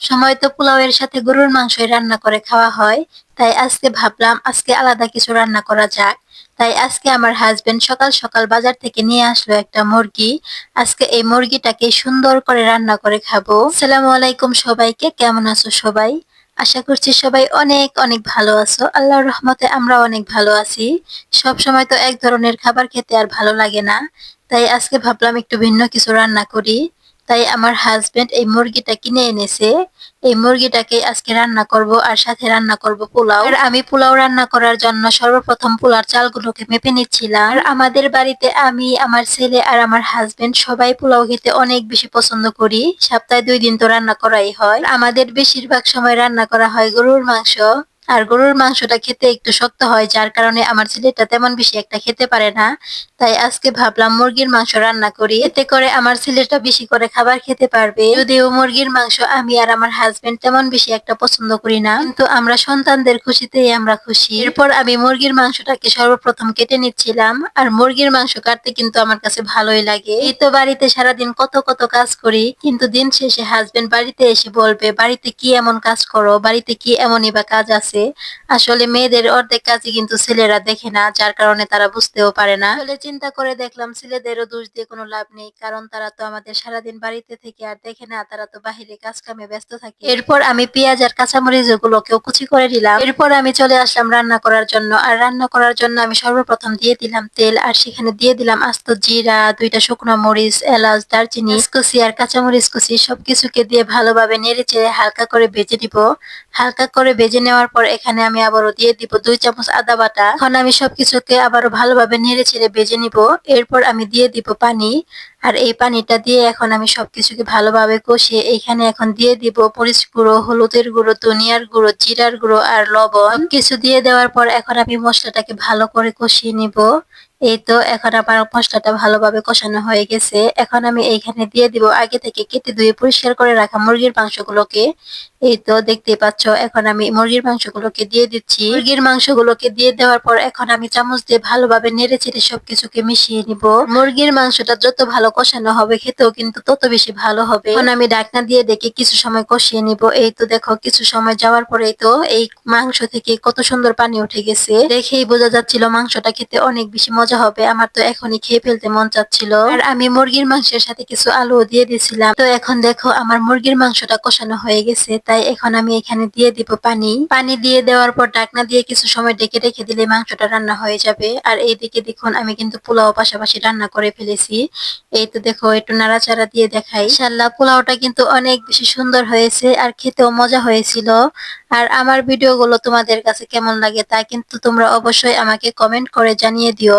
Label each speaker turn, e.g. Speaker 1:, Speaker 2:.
Speaker 1: সময় তো পোলাওয়ের সাথে গরুর মাংসই রান্না করে খাওয়া হয়, তাই আজকে ভাবলাম আজকে আলাদা কিছু রান্না করা যাক। তাই আজকে আমার হাজবেন্ড সকাল সকাল বাজার থেকে নিয়ে আসলো একটা মুরগি। আজকে এই মুরগিটাকে সুন্দর করে রান্না করে খাব। সালামু আলাইকুম সবাইকে, কেমন আছো সবাই? আশা করছি সবাই অনেক অনেক ভালো আছো। আল্লাহর রহমতে আমরা অনেক ভালো আছি। সব সময় তো এক ধরনের খাবার খেতে আর ভালো লাগে না। তাই আজকে ভাবলাম একটু ভিন্ন কিছু রান্না করি। তাই আমার হাজবেন্ড এই মুরগিটা কিনে এনেছে। এই মুরগিটাকে আজকে রান্না করব আর সাথে রান্না করব পোলাও। আর আমি পোলাও রান্না করার জন্য সর্বপ্রথম পোলার চালগুলোকে মেপে নিচ্ছিলাম। আর আমাদের বাড়িতে আমি, আমার ছেলে আর আমার হাজবেন্ড সবাই পোলাও খেতে অনেক বেশি পছন্দ করি। সপ্তাহে দুই দিন তো রান্না করাই হয়। আমাদের বেশিরভাগ সময় রান্না করা হয় গরুর মাংস। আর গরুর মাংসটা খেতে একটু শক্ত হয়, যার কারণে আমার ছেলেটা তেমন বেশি একটা খেতে পারে না। তাই আজকে ভাবলাম মুরগির মাংস রান্না করি। এতে করে আমার ছেলেটা বেশি করে খাবার খেতে পারবে। যদিও মুরগির মাংস আমি আর আমার হাজবেন্ড তেমন বেশি একটা পছন্দ করি না। কিন্তু আমরা সন্তানদের খুশিতেই আমরা খুশি। এরপর আমি মুরগির মাংসটাকে সর্বপ্রথম কেটে নিচ্ছিলাম। আর মুরগির মাংস কাটতে কিন্তু আমার কাছে ভালোই লাগে। এই তো বাড়িতে সারাদিন কত কত কাজ করি। কিন্তু দিন শেষে হাজবেন্ড বাড়িতে এসে বলবে, বাড়িতে কি এমন কাজ করো? বাড়িতে কি এমনই বা কাজ আছে? আসলে মেয়েদের অর্ধেক কাজই কিন্তু ছেলেরা দেখে না, যার কারণে তারা বুঝতেও পারে না। আসলে চিন্তা করে দেখলাম ছেলেদেরও দোষ দিয়ে কোনো লাভ নেই, কারণ তারা তো আমাদের সারাদিন বাড়িতে থেকে আর দেখে না, তারা তো বাহিরে কাজ কামে ব্যস্ত থাকে। এরপর আমি পেঁয়াজ আর কাঁচামরিচ গুলোকেও কুচি করে দিলাম এরপর আমি চলে আসলাম রান্না করার জন্য। আর রান্না করার জন্য আমি সর্বপ্রথম দিয়ে দিলাম তেল, আর সেখানে দিয়ে দিলাম আস্ত জিরা, দুইটা শুকনো মরিচ, এলাচ, দারচিনি, কুচি আর কাঁচামরিচ কুচি। সবকিছুকে দিয়ে ভালোভাবে নেড়ে চেড়ে হালকা করে ভেজে দিব হালকা করে ভেজে নেওয়ার পর এখানে আমি আবারও দিয়ে দিব দুই চামচ আদা বাটা। এখন আমি সবকিছুকে আবারও ভালোভাবে নেড়ে ছেড়ে বেজে নিব। এরপর আমি দিয়ে দিব পানি। আর এই পানিটা দিয়ে এখন আমি সবকিছুকে ভালোভাবে কষিয়ে এখানে এখন দিয়ে দিব মরিচ গুঁড়ো, হলুদের গুঁড়ো, ধনিয়ার গুঁড়ো, জিরার গুঁড়ো আর লবণ। কিছু দিয়ে দেওয়ার পর এখন আমি মশলাটাকে ভালো করে কষিয়ে নিব। এই তো, এখন আমার মশলাটা ভালোভাবে কষানো হয়ে গেছে। এখন আমি এইখানে দিয়ে দিব আগে থেকে কেটে ধুয়ে পরিষ্কার করে রাখা মুরগির মাংসগুলোকে। এই তো দেখতে পাচ্ছ, এখন আমি মুরগির মাংসগুলোকে দিয়ে দিচ্ছি। মুরগির মাংসগুলোকে দিয়ে দেওয়ার পর এখন আমি চামচ দিয়ে ভালোভাবে নেড়ে চেড়ে সবকিছুকে মিশিয়ে নিব। মুরগির মাংসটা যত ভালো কষানো হবে, খেতেও কিন্তু তত বেশি ভালো হবে। এখন আমি ডাকনা দিয়ে দেখে কিছু সময় কষিয়ে নিব। এই তো, দেখো, কিছু সময় যাওয়ার পরেই তো এই মাংস থেকে কত সুন্দর পানি উঠে গেছে। দেখেই বোঝা যাচ্ছিল মাংসটা খেতে অনেক বেশি মজা হবে, আমার তো এখনই খেয়ে ফেলতে মন চাচ্ছিল। আর আমি মুরগির মাংসের সাথে কিছু আলু দিয়ে দিয়েছিলাম তো এখন দেখো, আমার মুরগির মাংসটা কষানো হয়ে গেছে, তাই এখন আমি এখানে দিয়ে দিব পানি। পানি দিয়ে দেওয়ার পর ডাকনা দিয়ে কিছু সময় ডেকে রেখে দিলে মাংসটা রান্না হয়ে যাবে। আর এইদিকে দেখুন, আমি কিন্তু পোলাও পাশাপাশি রান্না করে ফেলেছি। এই তো দেখো, একটু নাড়াচাড়া দিয়ে দেখাই। ইনশাল্লাহ পোলাওটা কিন্তু অনেক বেশি সুন্দর হয়েছে আর খেতেও মজা হয়েছিল। আর আমার ভিডিওগুলো তোমাদের কাছে কেমন লাগে তা কিন্তু তোমরা অবশ্যই আমাকে কমেন্ট করে জানিয়ে দিও।